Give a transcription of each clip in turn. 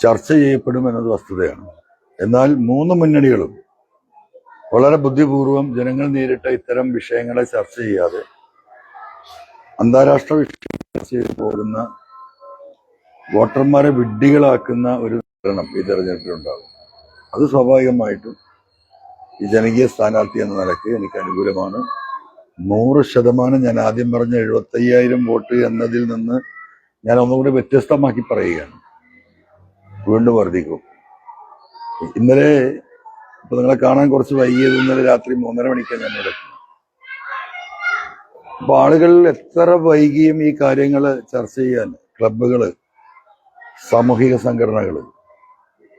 ചർച്ച ചെയ്യപ്പെടും എന്നത് വസ്തുതയാണ്. എന്നാൽ മൂന്ന് മുന്നണികളും വളരെ ബുദ്ധിപൂർവം ജനങ്ങൾ നേരിട്ട ഇത്തരം വിഷയങ്ങളെ ചർച്ച ചെയ്യാതെ അന്താരാഷ്ട്ര വിഷയങ്ങൾ ചർച്ച ചെയ്ത് പോകുന്ന വോട്ടർമാരെ വിഡ്ഢികളാക്കുന്ന ഒരു ഭരണം ഈ തെരഞ്ഞെടുപ്പിലുണ്ടാകും അത് സ്വാഭാവികമായിട്ടും ഈ ജനകീയ സ്ഥാനാർത്ഥി എന്ന നിലയ്ക്ക് എനിക്ക് അനുകൂലമാണ്. നൂറ് ശതമാനം ഞാൻ ആദ്യം പറഞ്ഞ എഴുപത്തയ്യായിരം വോട്ട് എന്നതിൽ നിന്ന് ഞാൻ ഒന്നുകൂടി വ്യത്യസ്തമാക്കി പറയുകയാണ്. വീണ്ടും വർദ്ധിക്കും. ഇന്നലെ ഇപ്പൊ നിങ്ങളെ കാണാൻ കുറച്ച് വൈകിയത് ഇന്നലെ രാത്രി മൂന്നര മണിക്കാണ് ഞാൻ ഇവിടെ അപ്പൊ ആളുകൾ എത്ര വൈകിയും ഈ കാര്യങ്ങൾ ചർച്ച ചെയ്യാൻ ക്ലബുകൾ സാമൂഹിക സംഘടനകൾ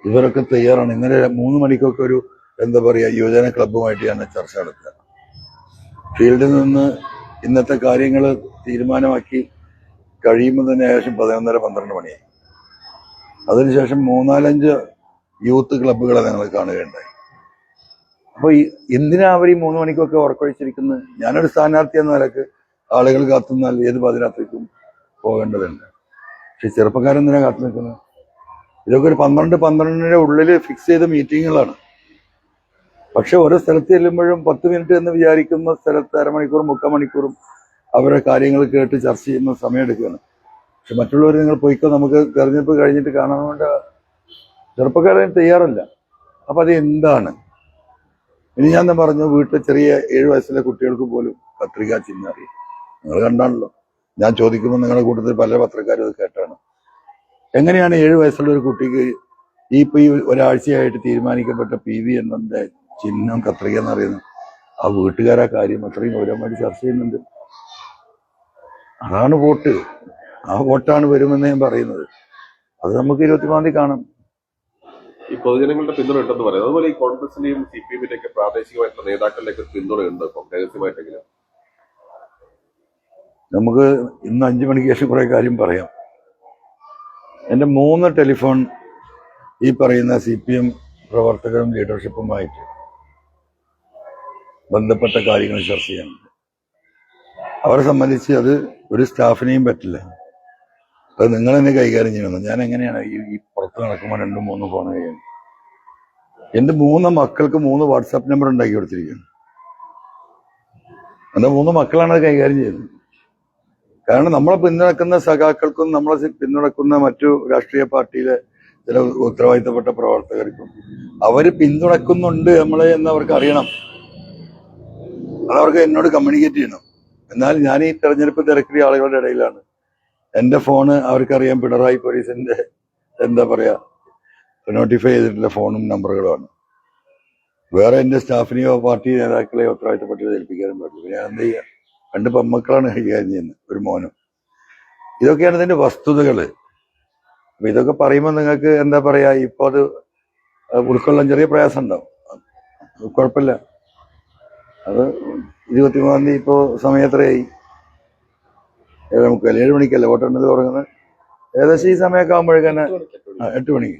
ഇവരൊക്കെ തയ്യാറാണ്. ഇന്നലെ മൂന്ന് മണിക്കൊക്കെ ഒരു എന്താ പറയാ യുവജന ക്ലബ്ബുമായിട്ട് ഞാൻ ചർച്ച നടത്തുക ഫീൽഡിൽ നിന്ന് ഇന്നത്തെ കാര്യങ്ങൾ തീരുമാനമാക്കി കഴിയുമ്പോൾ തന്നെ ഏകദേശം പതിനൊന്നര പന്ത്രണ്ട് മണിയായി. അതിനുശേഷം മൂന്നാലഞ്ച് യൂത്ത് ക്ലബ്ബുകളെ ഞങ്ങൾ കാണുകയുണ്ടായി. അപ്പൊ ഈ എന്തിനാ അവർ ഈ മൂന്ന് മണിക്കൊക്കെ ഉറക്കൊഴിച്ചിരിക്കുന്നത്? ഞാനൊരു സ്ഥാനാർത്ഥി എന്ന നിലയ്ക്ക് ആളുകൾ കാത്തുനിന്നാൽ ഏത് പാതിരാത്രിക്കും പോകേണ്ടതുണ്ട്. പക്ഷെ ചെറുപ്പക്കാരെന്തിനാ കാത്തു നിൽക്കുന്നത്? ഇതൊക്കെ ഒരു പന്ത്രണ്ട് പന്ത്രണ്ടിന്റെ ഉള്ളിൽ ഫിക്സ് ചെയ്ത മീറ്റിങ്ങുകളാണ് പക്ഷെ ഓരോ സ്ഥലത്ത് ചെല്ലുമ്പോഴും പത്ത് മിനിറ്റ് എന്ന് വിചാരിക്കുന്ന സ്ഥലത്ത് അരമണിക്കൂറും മുക്കാൽ മണിക്കൂറും അവരുടെ കാര്യങ്ങൾ കേട്ട് ചർച്ച ചെയ്യുന്ന സമയമെടുക്കുകയാണ് പക്ഷെ മറ്റുള്ളവർ നിങ്ങൾ പോയിക്കോ നമുക്ക് തെരഞ്ഞെടുപ്പ് കഴിഞ്ഞിട്ട് കാണാൻ ചെറുപ്പക്കാരൻ തയ്യാറല്ല. അപ്പൊ അത് എന്താണ്? ഇനി ഞാൻ പറഞ്ഞു? വീട്ടിൽ ചെറിയ ഏഴ് വയസ്സിലെ കുട്ടികൾക്ക് പോലും പത്രികാ ചിഹ്നം അറിയാം. നിങ്ങൾ കണ്ടാണല്ലോ. ഞാൻ ചോദിക്കുമ്പോൾ നിങ്ങളുടെ കൂട്ടത്തിൽ പല പത്രക്കാരും അത് കേട്ടാണ്. എങ്ങനെയാണ് ഏഴ് വയസ്സുള്ള ഒരു കുട്ടിക്ക് ഈ ഇപ്പൊ ഈ ഒരാഴ്ചയായിട്ട് തീരുമാനിക്കപ്പെട്ട പി വി എന്നതിന്റെ ചിഹ്നം കത്രിക എന്നറിയുന്നത് ആ വീട്ടുകാരാ കാര്യം. അത്രയും ഗൗരവമായിട്ട് ചർച്ച ചെയ്യുന്നുണ്ട്. അതാണ് വോട്ട്. ആ വോട്ടാണ് വരുമെന്ന് ഞാൻ പറയുന്നത്. അത് നമുക്ക് ഇരുപത്തിമൂന്നാം തീയതി കാണാം. ഈ പൊതുജനങ്ങളുടെ പിന്തുണ ഉണ്ടെന്ന് പറയുന്നത്. അതുപോലെ ഈ കോൺഗ്രസിന്റെയും സി പി എമ്മിന്റെ ഒക്കെ പ്രാദേശികമായിട്ടുള്ള നേതാക്കളിലേക്ക് പിന്തുണയുണ്ട് ഇപ്പം രഹസ്യമായിട്ടെങ്കിലും നമുക്ക് ഇന്ന് അഞ്ചു മണിക്ക് ശേഷം കുറെ കാര്യം പറയാം. എന്റെ മൂന്ന് ടെലിഫോൺ ഈ പറയുന്ന സി പി എം പ്രവർത്തകരും ലീഡർഷിപ്പുമായിട്ട് ബന്ധപ്പെട്ട കാര്യങ്ങൾ ചർച്ച ചെയ്യാനുണ്ട്. അവരെ സംബന്ധിച്ച് അത് ഒരു സ്റ്റാഫിനെയും പറ്റില്ല. അത് നിങ്ങൾ തന്നെ കൈകാര്യം ചെയ്യണം. ഞാൻ എങ്ങനെയാണ് ഈ ഈ പുറത്ത് നടക്കുമ്പോൾ രണ്ടും മൂന്നും ഫോൺ കൈകാര്യം എന്റെ മൂന്ന് മക്കൾക്ക് മൂന്ന് വാട്സാപ്പ് നമ്പർ ഉണ്ടാക്കി കൊടുത്തിരിക്കുകയാണ് എന്റെ മൂന്ന് മക്കളാണ് അത് കൈകാര്യം ചെയ്യുന്നത്. കാരണം നമ്മളെ പിന്തുണക്കുന്ന സഖാക്കൾക്കും നമ്മളെ പിന്തുണക്കുന്ന മറ്റു രാഷ്ട്രീയ പാർട്ടിയിലെ ചില ഉത്തരവാദിത്തപ്പെട്ട പ്രവർത്തകർക്കും അവർ പിന്തുണക്കുന്നുണ്ട് നമ്മളെ എന്ന് അവർക്ക് അറിയണം. അതവർക്ക് എന്നോട് കമ്മ്യൂണിക്കേറ്റ് ചെയ്യണം. എന്നാൽ ഞാൻ ഈ തെരഞ്ഞെടുപ്പ് തിരക്കിയ ആളുകളുടെ ഇടയിലാണ്. എന്റെ ഫോണ് അവർക്കറിയാം പിണറായി പോലീസിന്റെ എന്താ പറയാ നോട്ടിഫൈ ചെയ്തിട്ടുള്ള ഫോണും നമ്പറുകളുമാണ് വേറെ എന്റെ സ്റ്റാഫിനെയോ പാർട്ടി നേതാക്കളെയോ ഉത്തരവാദിത്തപ്പെട്ടത് ഏൽപ്പിക്കാനും പറ്റില്ല പിന്നെ എന്ത് ചെയ്യാം? രണ്ട് പെമ്മക്കളാണ് കൈകാര്യം ചെയ്യുന്നത് ഒരു മോനും. ഇതൊക്കെയാണ് ഇതിന്റെ വസ്തുതകൾ അപ്പൊ ഇതൊക്കെ പറയുമ്പോൾ നിങ്ങൾക്ക് എന്താ പറയാ ഇപ്പൊ അത് ഉൾക്കൊള്ളാൻ ചെറിയ പ്രയാസം ഉണ്ടാവും. കുഴപ്പമില്ല. അത് ഇരുപത്തിമൂന്നാം തീയതി ഇപ്പോ സമയം എത്രയായി? ഏഴ് മുക്കാൽ ഏഴ് മണിക്കല്ലേ വോട്ടെണ്ണൽ തുടങ്ങുന്നത്? ഏകദേശം ഈ സമയമൊക്കെ ആകുമ്പോഴേക്കന്നെ എട്ട് മണിക്ക്.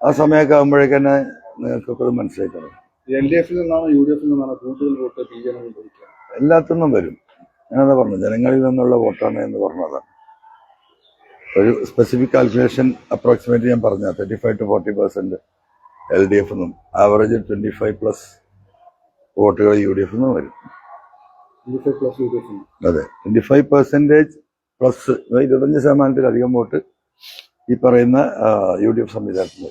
ആ സമയമൊക്കെ ആകുമ്പോഴേക്കന്നെ നിങ്ങൾക്കൊക്കെ അത് മനസ്സിലാക്കണം എൽ ഡി എഫിൽ നിന്നാണോ യു ഡി എഫിൽ നിന്നാണോ കൂടുതൽ വോട്ട് പി ജെ ലഭിക്കുക എല്ലാത്തിനും വരും. ഞാനതാ പറഞ്ഞു ജനങ്ങളിൽ നിന്നുള്ള വോട്ടാണ് എന്ന് പറഞ്ഞത് ഒരു സ്പെസിഫിക് കാൽക്കുലേഷൻ അപ്രോക്സിമേറ്റ് ഞാൻ പറഞ്ഞ thirty five to forty percent L D F നിന്നും ആവറേജ് ട്വന്റി ഫൈവ് പ്ലസ് വോട്ടുകൾ യു ഡി എഫ് നിന്നും വരും. അതെ. ട്വന്റി ഫൈവ് പെർസെന്റേജ് പ്ലസ് ഇരുപത്തഞ്ച് ശതമാനത്തിലധികം വോട്ട് ഈ പറയുന്ന യു ഡി എഫ് സംവിധാനത്തിൽ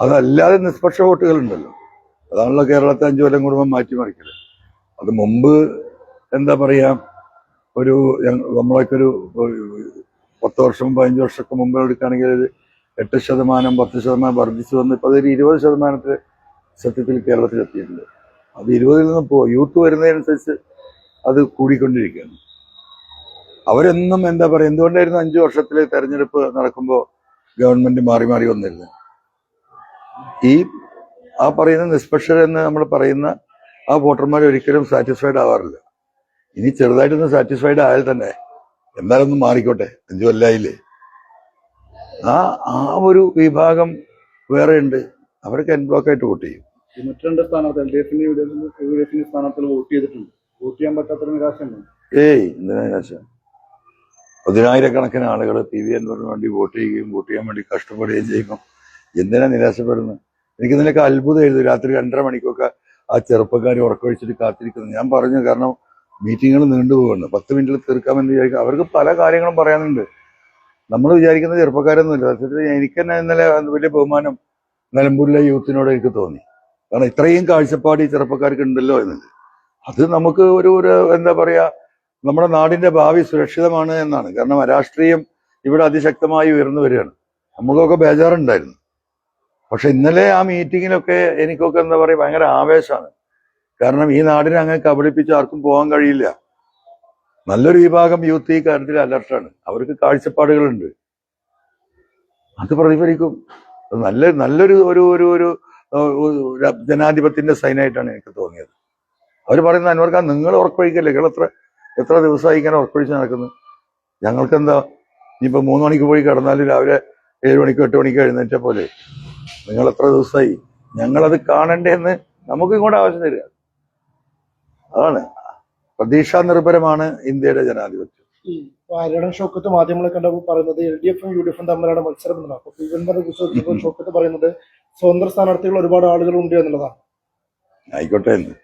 അതല്ലാതെ നിഷ്പക്ഷ വോട്ടുകളുണ്ടല്ലോ. അതാണല്ലോ കേരളത്തെ അഞ്ചു കൊല്ലം കൂടുമ്പോൾ മാറ്റിമറിക്കൽ. അത് മുമ്പ് എന്താ പറയാ ഒരു നമ്മളൊക്കെ ഒരു പത്ത് വർഷം പതിനഞ്ച് വർഷമൊക്കെ മുമ്പ് എടുക്കുകയാണെങ്കിൽ ഒരു എട്ട് ശതമാനം പത്ത് ശതമാനം വർദ്ധിച്ചു വന്ന് ഇപ്പൊ അതൊരു ഇരുപത് ശതമാനത്തിൽ സത്യത്തിൽ കേരളത്തിൽ എത്തിയിട്ടുണ്ട് അത് ഇരുപതിൽ നിന്ന് പോ യൂത്ത് വരുന്നതിനനുസരിച്ച് അത് കൂടിക്കൊണ്ടിരിക്കുകയാണ്. അവരെന്നും എന്താ പറയുക എന്തുകൊണ്ടായിരുന്നു അഞ്ചു വർഷത്തിലെ തെരഞ്ഞെടുപ്പ് നടക്കുമ്പോൾ ഗവൺമെന്റ് മാറി മാറി വന്നിരുന്നത് ഈ ആ പറയുന്ന നിഷ്പക്ഷരെന്ന് നമ്മൾ പറയുന്ന ആ വോട്ടർമാർ ഒരിക്കലും സാറ്റിസ്ഫൈഡ് ആവാറില്ല. ഇനി ചെറുതായിട്ടൊന്ന് സാറ്റിസ്ഫൈഡ് ആയാൽ തന്നെ എന്തായാലും ഒന്ന് മാറിക്കോട്ടെ അഞ്ചു കൊല്ലായില്ലേ? ആ ആ ഒരു വിഭാഗം വേറെ ഉണ്ട്. അവരൊക്കെ എൻബ്ലോക്കായിട്ട് വോട്ട് ചെയ്യും. മറ്റു രണ്ട് സ്ഥാനാർത്ഥി എൽ ഡി എഫിന്റെ യു സ്ഥാനാർത്ഥികൾ വോട്ട് ചെയ്തിട്ടുണ്ട്. ഏയ് എന്തിനാ നിരാശ? പതിനായിരക്കണക്കിന് ആളുകൾ പി വി അൻവറിന് വേണ്ടി വോട്ട് ചെയ്യുകയും വോട്ട് ചെയ്യാൻ വേണ്ടി കഷ്ടപ്പെടുകയും ചെയ്യുമ്പോൾ എന്തിനാ നിരാശപ്പെടുന്നത്? എനിക്ക് നിനക്ക് അത്ഭുതം എഴുതി രാത്രി രണ്ടര മണിക്കൊക്കെ ആ ചെറുപ്പക്കാർ ഉറക്കൊഴിച്ചിട്ട് കാത്തിരിക്കുന്നു ഞാൻ പറഞ്ഞു കാരണം മീറ്റിങ്ങുകൾ നീണ്ടുപോകുന്നു പത്ത് മിനിറ്റിൽ തീർക്കാമെന്ന് വിചാരിക്കും. അവർക്ക് പല കാര്യങ്ങളും പറയാനുണ്ട്. നമ്മൾ വിചാരിക്കുന്ന ചെറുപ്പക്കാരൊന്നുമില്ല. സത്യത്തിൽ എനിക്ക് തന്നെ ഇന്നലെ വലിയ ബഹുമാനം നിലമ്പൂരിലെ യൂത്തിനോട് എനിക്ക് തോന്നി. കാരണം ഇത്രയും കാഴ്ചപ്പാട് ഈ ചെറുപ്പക്കാർക്ക് ഉണ്ടല്ലോ എന്ന് അത് നമുക്ക് ഒരു ഒരു എന്താ പറയാ നമ്മുടെ നാടിന്റെ ഭാവി സുരക്ഷിതമാണ് എന്നാണ് കാരണം രാഷ്ട്രീയം ഇവിടെ അതിശക്തമായി ഉയർന്നു വരികയാണ് നമുക്കൊക്കെ ബേജാറുണ്ടായിരുന്നു പക്ഷെ ഇന്നലെ ആ മീറ്റിങ്ങിലൊക്കെ എനിക്കൊക്കെ എന്താ പറയുക ഭയങ്കര ആവേശമാണ് കാരണം ഈ നാടിനെ അങ്ങനെ കബളിപ്പിച്ച് ആർക്കും പോകാൻ കഴിയില്ല നല്ലൊരു വിഭാഗം യൂത്ത് ഈ കാര്യത്തിൽ അലർട്ടാണ് അവർക്ക് കാഴ്ചപ്പാടുകളുണ്ട് അത് പ്രതിഫലിക്കും നല്ല നല്ലൊരു ഒരു ഒരു ഒരു ജനാധിപത്യത്തിന്റെ സൈനായിട്ടാണ് എനിക്ക് തോന്നിയത് അവർ പറയുന്ന അൻവർക്ക നിങ്ങൾ ഉറക്കൊഴിക്കല്ലേ നിങ്ങൾ എത്ര എത്ര ദിവസമായി ഇങ്ങനെ ഉറക്കൊഴിച്ച് നടക്കുന്നു? ഞങ്ങൾക്ക് എന്താ ഇനിയിപ്പോ മൂന്ന് മണിക്ക് പോയി കിടന്നാലും രാവിലെ ഏഴ് മണിക്കോ എട്ട് മണിക്കോ എഴുന്നേറ്റ പോലെ. നിങ്ങൾ എത്ര ദിവസമായി? ഞങ്ങളത് കാണണ്ടേന്ന് നമുക്ക് ഇങ്ങോട്ട് ആവശ്യം തരിക. അതാണ്. പ്രതീക്ഷാ നിർഭരമാണ് ഇന്ത്യയുടെ ജനാധിപത്യം. ഷോക്കത്ത് മാധ്യമങ്ങളെ കണ്ടപ്പോൾ പറയുന്നത് എൽ ഡി എഫും യു ഡി എഫും തമ്മിലാണ് മത്സരം എന്നാണ്. അപ്പൊ കുറിച്ച് ഷോക്കത്ത് പറയുന്നത് സ്വതന്ത്ര സ്ഥാനാർത്ഥികൾ ഒരുപാട് ആളുകൾ ഉണ്ട് എന്നുള്ളതാണ്. ആയിക്കോട്ടെ എന്ന്.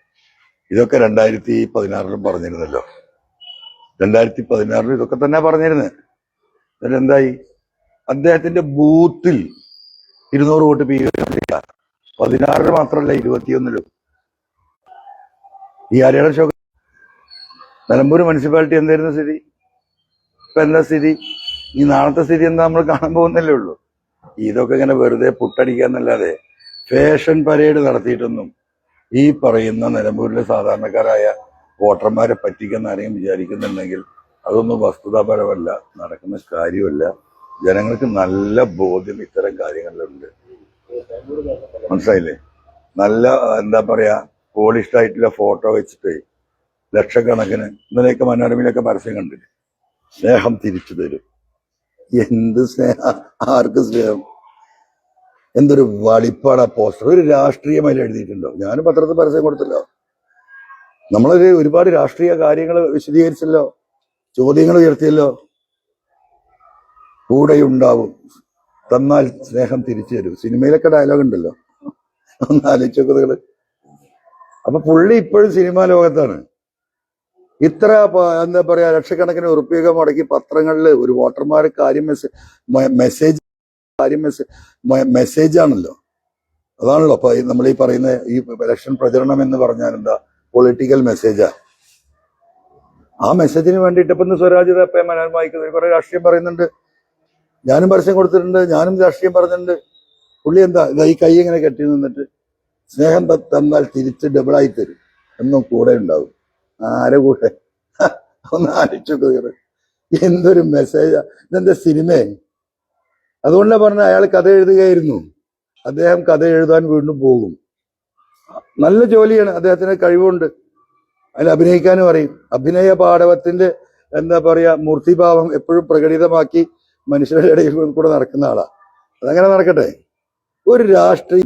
ഇതൊക്കെ രണ്ടായിരത്തി പതിനാറിലും പറഞ്ഞിരുന്നല്ലോ. രണ്ടായിരത്തി പതിനാറിലും ഇതൊക്കെ തന്നെ പറഞ്ഞിരുന്നത് എന്നിട്ട് എന്തായി? അദ്ദേഹത്തിന്റെ ബൂത്തിൽ ഇരുന്നൂറ് വോട്ട് പി പതിനാറിന് മാത്രമല്ല ഇരുപത്തിയൊന്നിലും. ഈ ഹരിയാന ശോക നിലമ്പൂർ മുനിസിപ്പാലിറ്റി എന്തായിരുന്നു സ്ഥിതി? ഇപ്പൊ എന്താ സ്ഥിതി? ഈ നാളത്തെ സ്ഥിതി എന്താ നമ്മൾ കാണാൻ പോകുന്നല്ലേ ഉള്ളൂ. ഇതൊക്കെ ഇങ്ങനെ വെറുതെ പുട്ടടിക്കാന്നല്ലാതെ ഫാഷൻ പരേഡ് നടത്തിയിട്ടൊന്നും ഈ പറയുന്ന നിലമ്പൂരിലെ സാധാരണക്കാരായ വോട്ടർമാരെ പറ്റിക്കുന്ന ആരെയും വിചാരിക്കുന്നുണ്ടെങ്കിൽ അതൊന്നും വസ്തുതാപരമല്ല നടക്കുന്ന കാര്യമല്ല. ജനങ്ങൾക്ക് നല്ല ബോധ്യം ഇത്തരം കാര്യങ്ങളിലുണ്ട്. മനസ്സിലായില്ലേ? നല്ല എന്താ പറയാ പോളിഷ്ഡ് ആയിട്ടുള്ള ഫോട്ടോ വെച്ചിട്ട് ലക്ഷക്കണക്കിന് ഇന്നലെയൊക്കെ മനോരമയിലൊക്കെ പരസ്യം കണ്ടില്ലേ? സ്നേഹം തിരിച്ചു തരും. എന്ത് സ്നേഹം? ആർക്ക് സ്നേഹം. എന്തൊരു വളിപ്പാട പോസ്റ്റർ. ഒരു രാഷ്ട്രീയമായി എഴുതിയിട്ടുണ്ടോ? ഞാനും പത്രത്തിൽ പരസ്യം കൊടുത്തല്ലോ. നമ്മളൊരു ഒരുപാട് രാഷ്ട്രീയ കാര്യങ്ങൾ വിശദീകരിച്ചല്ലോ. ചോദ്യങ്ങൾ ഉയർത്തിയല്ലോ. കൂടെയുണ്ടാവും. തന്നാൽ സ്നേഹം തിരിച്ചു തരും സിനിമയിലൊക്കെ ഡയലോഗ് ഉണ്ടല്ലോ. ഒന്ന് അപ്പൊ പുള്ളി ഇപ്പോഴും സിനിമാ ലോകത്താണ്. ഇത്ര എന്താ പറയാ ലക്ഷക്കണക്കിന് ഉറുപ്പിക മുടക്കി പത്രങ്ങളിൽ ഒരു വോട്ടർമാരെ കാര്യം മെസ്സേജ് കാര്യം മെസ്സേജ് ആണല്ലോ അതാണല്ലോ. അപ്പൊ നമ്മൾ ഈ പറയുന്ന ഈ ഇലക്ഷൻ പ്രചരണം എന്ന് പറഞ്ഞാൽ എന്താ? പൊളിറ്റിക്കൽ മെസ്സേജാ. ആ മെസ്സേജിന് വേണ്ടിയിട്ട് ഇപ്പൊ സ്വരാജ് വായിക്കുന്നത് കുറെ രാഷ്ട്രീയം പറയുന്നുണ്ട്. ഞാനും പരസ്യം കൊടുത്തിട്ടുണ്ട്. ഞാനും രാഷ്ട്രീയം പറഞ്ഞിട്ടുണ്ട്. പുള്ളി എന്താ? ഈ കൈ ഇങ്ങനെ കെട്ടി നിന്നിട്ട് സ്നേഹം തന്നാൽ തിരിച്ച് ഡബിളായി തരും. എന്നും കൂടെ ഉണ്ടാവും. ആരെ കൂടെ? ഒന്ന് ആലോചിച്ചു എന്തൊരു മെസ്സേജാ. ഇതെന്താ സിനിമയെ അതുകൊണ്ടാണ് പറഞ്ഞ അയാൾ കഥ എഴുതുകയായിരുന്നു. അദ്ദേഹം കഥ എഴുതാൻ വീണ്ടും പോകും. നല്ല ജോലിയാണ്. അദ്ദേഹത്തിന് കഴിവുണ്ട്. അതിൽ അഭിനയിക്കാനും അറിയും. അഭിനയ പാഠവത്തിന്റെ എന്താ പറയാ മൂർത്തിഭാവം എപ്പോഴും പ്രകടിതമാക്കി മനുഷ്യരുടെ ഇടയിൽ കൂടെ നടക്കുന്ന ആളാ. അതങ്ങനെ നടക്കട്ടെ. ഒരു രാഷ്ട്രീയ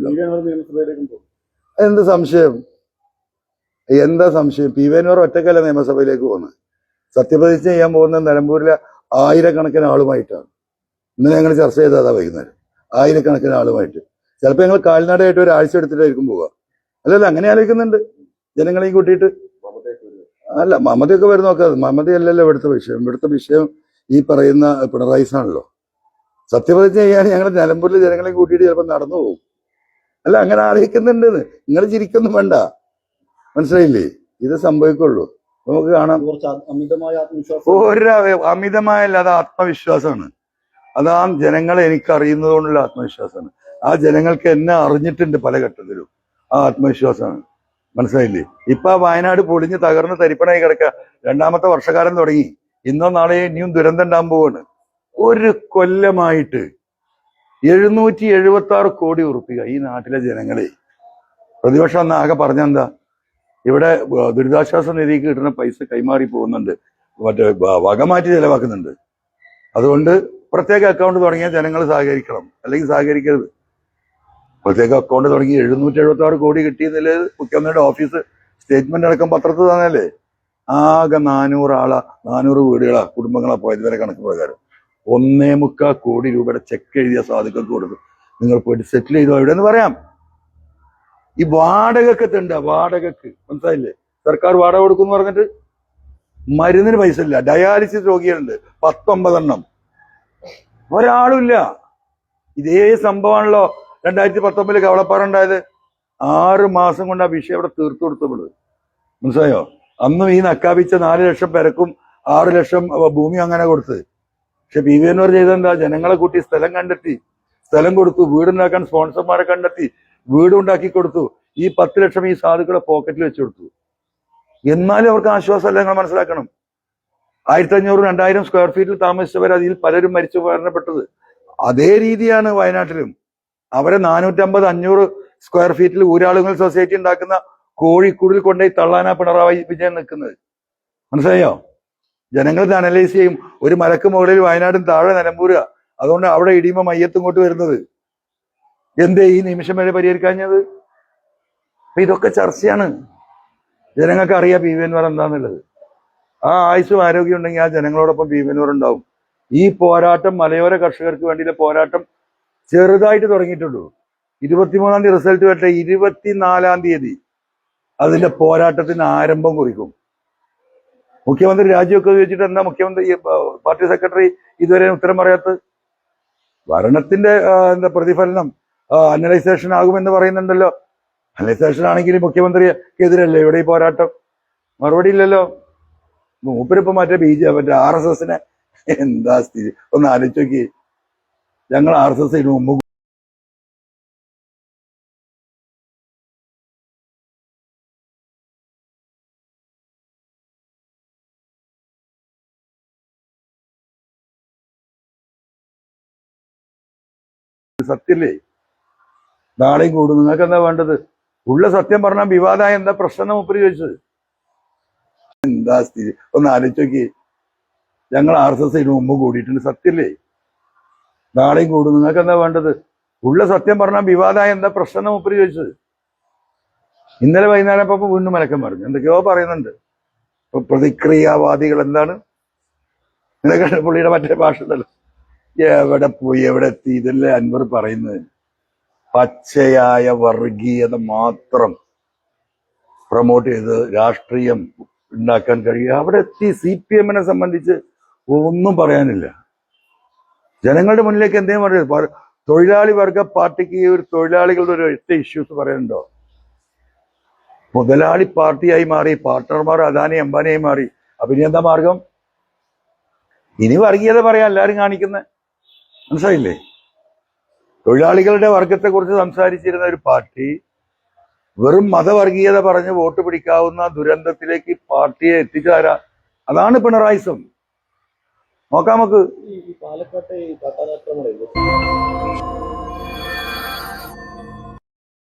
എന്ത് സംശയം? എന്താ സംശയം? പി വേനോർ ഒറ്റക്കല്ല നിയമസഭയിലേക്ക് പോകുന്നത്? സത്യപ്രതിജ്ഞ ചെയ്യാൻ പോകുന്ന നിലമ്പൂരിലെ ആയിരക്കണക്കിന് ആളുമായിട്ടാണ്. ഇന്ന് ഞങ്ങൾ ചർച്ച ചെയ്തതാ വൈകുന്നേരം. ആയിരക്കണക്കിന് ആളുമായിട്ട്. ചിലപ്പോൾ ഞങ്ങൾ കാൽനടയായിട്ട് ഒരാഴ്ച എടുത്തിട്ടായിരിക്കും പോവുക. അല്ലല്ല അങ്ങനെ ആലോചിക്കുന്നുണ്ട്. ജനങ്ങളെയും കൂട്ടിയിട്ട്. അല്ല മമതയൊക്കെ വരുന്ന. നോക്കാതെ മമതയല്ലല്ലോ ഇവിടുത്തെ വിഷയം. ഇവിടുത്തെ വിഷയം ഈ പറയുന്ന പിണറായി ആണല്ലോ സത്യപ്രതിജ്ഞ ചെയ്യാൻ ഞങ്ങൾ നിലമ്പൂരിലെ ജനങ്ങളെ കൂട്ടിയിട്ട് ചിലപ്പോൾ നടന്നു പോകും. അല്ല അങ്ങനെ ആലോചിക്കുന്നുണ്ടെന്ന്. നിങ്ങൾ ചിരിക്കൊന്നും വേണ്ട. മനസ്സിലായില്ലേ? ഇത് സംഭവിക്കുള്ളൂ. നമുക്ക് കാണാം. അമിതമായ ആത്മവിശ്വാസം. ഒരു അമിതമായല്ല അത് ആത്മവിശ്വാസമാണ്. അത് ആ ജനങ്ങളെ എനിക്ക് അറിയുന്നത് കൊണ്ടുള്ള ആത്മവിശ്വാസമാണ്. ആ ജനങ്ങൾക്ക് എന്നെ അറിഞ്ഞിട്ടുണ്ട് പല ഘട്ടത്തിലും. ആ ആത്മവിശ്വാസമാണ്. മനസ്സിലായില്ലേ? ഇപ്പൊ ആ വയനാട് പൊളിഞ്ഞ് തകർന്ന് തരിപ്പണായി കിടക്കുക രണ്ടാമത്തെ വർഷക്കാലം തുടങ്ങി. ഇന്നോ നാളെയോ ഇനിയും ദുരന്തം ഉണ്ടാകാൻ പോവാണ്. ഒരു കൊല്ലമായിട്ട് എഴുന്നൂറ്റി എഴുപത്തി ആറ് കോടി ഉറുപ്പിക ഈ നാട്ടിലെ ജനങ്ങളെ. പ്രതിപക്ഷം അന്ന് ആകെ പറഞ്ഞെന്താ? ഇവിടെ ദുരിതാശ്വാസ നിധിക്ക് കിട്ടുന്ന പൈസ കൈമാറി പോകുന്നുണ്ട്. മറ്റേ വകമാറ്റി ചെലവാക്കുന്നുണ്ട്. അതുകൊണ്ട് പ്രത്യേക അക്കൗണ്ട് തുടങ്ങിയാൽ ജനങ്ങൾ സഹകരിക്കണം. അല്ലെങ്കിൽ സഹകരിക്കരുത്. പ്രത്യേക അക്കൗണ്ട് തുടങ്ങി എഴുന്നൂറ്റി എഴുപത്തി ആറ് കോടി കിട്ടിയെന്നില്ല മുഖ്യമന്ത്രിയുടെ ഓഫീസ് സ്റ്റേറ്റ്മെന്റ് അടക്കം പത്രത്തിൽ തന്നല്ലേ ആകെ നാനൂറ് ആളാ നാനൂറ് വീടുകളാ കുടുംബങ്ങളാ പോയത് വരെ കണക്ക് പ്രകാരം. ഒന്നേ മുക്കാൽ കോടി രൂപയുടെ ചെക്ക് എഴുതിയ സാധുക്കൾക്ക് കൊടുത്തു നിങ്ങൾ പോയിട്ട് സെറ്റിൽ ചെയ്തോ എവിടെ എന്ന് പറയാം. ഈ വാടകക്ക് തണ്ട വാടകക്ക്. മനസ്സിലായില്ലേ? സർക്കാർ വാടക കൊടുക്കും എന്ന് പറഞ്ഞിട്ട് മരുന്നിന് പൈസ ഇല്ല. ഡയാലിസിസ് രോഗികളുണ്ട്. പത്തൊമ്പതെണ്ണം. ഒരാളും ഇല്ല ഇതേ സംഭവമാണല്ലോ രണ്ടായിരത്തി പത്തൊമ്പതിൽ കവളപ്പാറ ഉണ്ടായത്. ആറ് മാസം കൊണ്ട് ആ വിഷയം അവിടെ തീർത്തു കൊടുത്തു കൊടുത്തത് മനസ്സിലായോ? അന്നും ഈ നക്കാപിച്ച നാല് ലക്ഷം പേരക്കും ആറ് ലക്ഷം ഭൂമി അങ്ങനെ കൊടുത്ത്. പക്ഷെ പി വി എന്നവർ ചെയ്തെന്താ? ജനങ്ങളെ കൂട്ടി സ്ഥലം കണ്ടെത്തി. സ്ഥലം കൊടുത്തു വീടുണ്ടാക്കാൻ സ്പോൺസർമാരെ കണ്ടെത്തി വീടുണ്ടാക്കി കൊടുത്തു. ഈ പത്ത് ലക്ഷം ഈ സാധുക്കളെ പോക്കറ്റിൽ വെച്ചു കൊടുത്തു. എന്നാലും അവർക്ക് ആശ്വാസമല്ല നിങ്ങൾ മനസ്സിലാക്കണം. ആയിരത്തി അഞ്ഞൂറ് രണ്ടായിരം സ്ക്വയർ ഫീറ്റിൽ താമസിച്ചവർ അതിൽ പലരും മരിച്ചു മരണപ്പെട്ടത്. അതേ രീതിയാണ് വയനാട്ടിലും. അവരെ നാനൂറ്റമ്പത് അഞ്ഞൂറ് സ്ക്വയർ ഫീറ്റിൽ ഊരാളുകൾ സൊസൈറ്റി ഉണ്ടാക്കുന്ന കോഴിക്കൂടിൽ കൊണ്ടുപോയി തള്ളാനാ പിണറായി വിജയൻ നിൽക്കുന്നത്. മനസ്സിലായോ? ജനങ്ങൾ ഇത് അനലൈസ് ചെയ്യും. ഒരു മലക്ക് മുകളിൽ വയനാടും താഴെ നിലമ്പൂരുക അതുകൊണ്ട് അവിടെ ഇടിയുമ്പോൾ മയ്യത്തും ഇങ്ങോട്ട് വരുന്നത്. എന്തേ ഈ നിമിഷം വരെ പരിഹരിക്കാഞ്ഞത്? അപ്പൊ ഇതൊക്കെ ചർച്ചയാണ്. ജനങ്ങൾക്ക് അറിയാം പി വി എന്ന് എന്താന്നുള്ളത്. ആ ആയുസ്സും ആരോഗ്യം ഉണ്ടെങ്കിൽ ആ ജനങ്ങളോടൊപ്പം ഭീമനൂറുണ്ടാവും ഈ പോരാട്ടം മലയോര കർഷകർക്ക് വേണ്ടിയുള്ള പോരാട്ടം ചെറുതായിട്ട് തുടങ്ങിയിട്ടുള്ളൂ. ഇരുപത്തിമൂന്നാം തീയതി റിസൾട്ട് വരട്ടെ ഇരുപത്തിനാലാം തീയതി അതിന്റെ പോരാട്ടത്തിന് ആരംഭം കുറിക്കും. മുഖ്യമന്ത്രി രാജിവെക്കെ ചോദിച്ചിട്ട് എന്താ മുഖ്യമന്ത്രി പാർട്ടി സെക്രട്ടറി ഇതുവരെ ഉത്തരം പറയാത്തത് ഭരണത്തിന്റെ എന്താ പ്രതിഫലനം അനലൈസേഷൻ ആകുമെന്ന് പറയുന്നുണ്ടല്ലോ. അനലൈസേഷൻ ആണെങ്കിൽ മുഖ്യമന്ത്രിക്കെതിരല്ലേ ഇവിടെ ഈ പോരാട്ടം? മറുപടി ഇല്ലല്ലോ. മൂപ്പരിപ്പോ മറ്റേ ബി ജെ മറ്റേ ആർ എസ് എസിനെ എന്താ സ്ഥിതി? ഒന്ന് ആലോചിച്ച് ഞങ്ങൾ ആർ എസ് എസിന് മുമ്പ് സത്യല്ലേ? നാളെയും കൂടും. നിങ്ങൾക്ക് എന്താ വേണ്ടത്? ഉള്ള സത്യം പറഞ്ഞാൽ വിവാദമായ എന്താ പ്രശ്നം എന്ന് മുപ്പര് എന്താ സ്ഥിതി? ഒന്ന് ആലോചിച്ച് നോക്കി. ഞങ്ങൾ ആർ എസ് എസ് ഇതിനു മുമ്പ് കൂടിയിട്ടുണ്ട്. സത്യല്ലേ? നാളെയും കൂടും. നിങ്ങൾക്ക് എന്താ വേണ്ടത്? ഉള്ള സത്യം പറഞ്ഞാൽ വിവാദമായ എന്താ പ്രശ്നം മുപ്പര് ചോദിച്ചത്? ഇന്നലെ വൈകുന്നേരം ഇപ്പൊ വീണ്ടും മലക്കം പറഞ്ഞു. എന്തൊക്കെയോ പറയുന്നുണ്ട്. പ്രതിക്രിയാവാദികൾ എന്താണ്? നിനക്ക് പുള്ളിയുടെ മറ്റേ ഭാഷ എവിടെ പോയി എവിടെ എത്തി? ഇതല്ലേ അൻവർ പറയുന്നത്. പച്ചയായ വർഗീയത മാത്രം പ്രൊമോട്ട് ചെയ്ത് രാഷ്ട്രീയം ഉണ്ടാക്കാൻ കഴിയുക അവിടെ എത്തി സി പി എമ്മിനെ സംബന്ധിച്ച് ഒന്നും പറയാനില്ല. ജനങ്ങളുടെ മുന്നിലേക്ക് എന്തെങ്കിലും പറയുന്നത് തൊഴിലാളി വർഗ പാർട്ടിക്ക് ഈ ഒരു തൊഴിലാളികളുടെ ഒരു ഒറ്റ ഇഷ്യൂസ് പറയുന്നുണ്ടോ? മുതലാളി പാർട്ടിയായി മാറി പാർട്ട്ണർമാർ അദാനി അംബാനിയായി മാറി. അപ്പൊ ഇനി എന്താ മാർഗം? ഇനി വർഗീയത പറയാം എല്ലാരും കാണിക്കുന്നത് മനസ്സിലായില്ലേ? തൊഴിലാളികളുടെ വർഗത്തെ കുറിച്ച് സംസാരിച്ചിരുന്ന ഒരു പാർട്ടി വെറും മതവർഗീയത പറഞ്ഞ് വോട്ട് പിടിക്കാവുന്ന ദുരന്തത്തിലേക്ക് പാർട്ടിയെ എത്തിച്ചാരാ അതാണ് പിണറായിസം. നോക്കാം നമുക്ക്. പാലക്കാട്ടെ